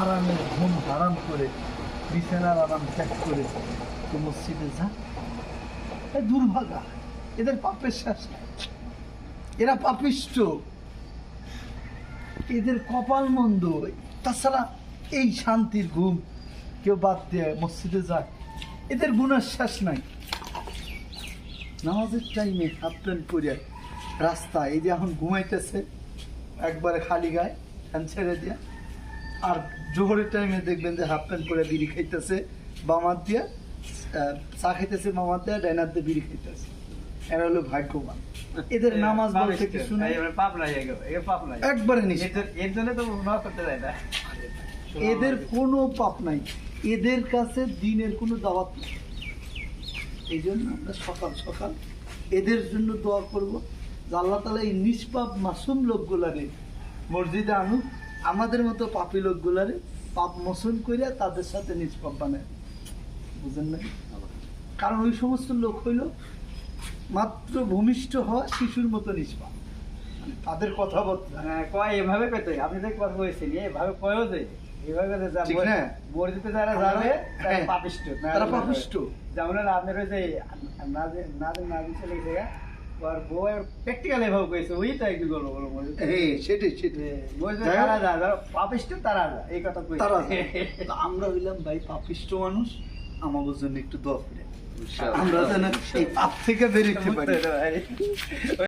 আরামে ঘুম হারাম করে, বিছানার আরাম ত্যাগ করে তো মসজিদে যা। দুর্ভাগা, এদের পাপের শ্বাস এরা পাপিষ্ট। এদের কপাল মন্দ। তাছাড়া এই শান্তির ঘুম কেউ বাদ দিয়ে মসজিদে যায়, এদের গুণার শেষ নাই। নামাজের টাইমে হাফ প্যান্ট পরে রাস্তা এই যে এখন ঘুমাইতেছে, একবারে খালি গায়ে ফ্যান ছেড়ে দিয়া আর জোহরের টাইমে দেখবেন যে হাফ প্যান্ট পরে বিড়ি খাইতেছে বামার দিয়া চা খাইতেছে মামার দিয়া ডাইনার দিয়ে বিড়ি খাইতেছে। এরা হলো ভাগ্যবান। এদের নামাজ বলতে কিছু নাই। পাপ নাই এগুলো এগুলো পাপ নাই একবারে নিষেধ। এর জন্য- তো করতে যায় না। এদের কোনো পাপ নাই। এদের কাছে দিনের কোনো দাওয়াত নেই। এই জন্য আমরা সকাল সকাল এদের জন্য দোয়া করব। আল্লাহ তালা এই নিষ্পাপ মাসুম লোকগুলারে মসজিদে আনুক। আমাদের মতো পাপি লোকগুলারে পাপ মোচন করে তাদের সাথে নিষ্পাপ বানায়। বুঝেন না কারণ ওই সমস্ত লোক হইল মাত্র ভূমিষ্ঠ হওয়া শিশুর মতো নিষ্পাপ মানে তাদের কথাবার্তা। হ্যাঁ, কয় এভাবে পেতে আপনি যে কথা বলছেন এভাবে কয়ও যে এভাবে যে যা- মসজিদে যারা যাবে তারা হ্যাঁ। পাপিষ্ট তারা পাপিষ্ট। যেমন আপনার ওই যে নাজে নাজে নাজে চলে গেছে গা, ওর বউ প্র্যাকটিক্যাল এভাবে কইছে ওই তো একটু গল্প বলো হ্যাঁ সেটাই সেটাই। মসজিদে যাই হোক, যারা পাপিষ্ট তারা যা এই কথা তারা আমরা হইলাম ভাই পাপিষ্ট মানুষ আমাদের জন্য একটু দোয়া করে। আমরা যেন এই পাপ থেকে বেরোতে পারি।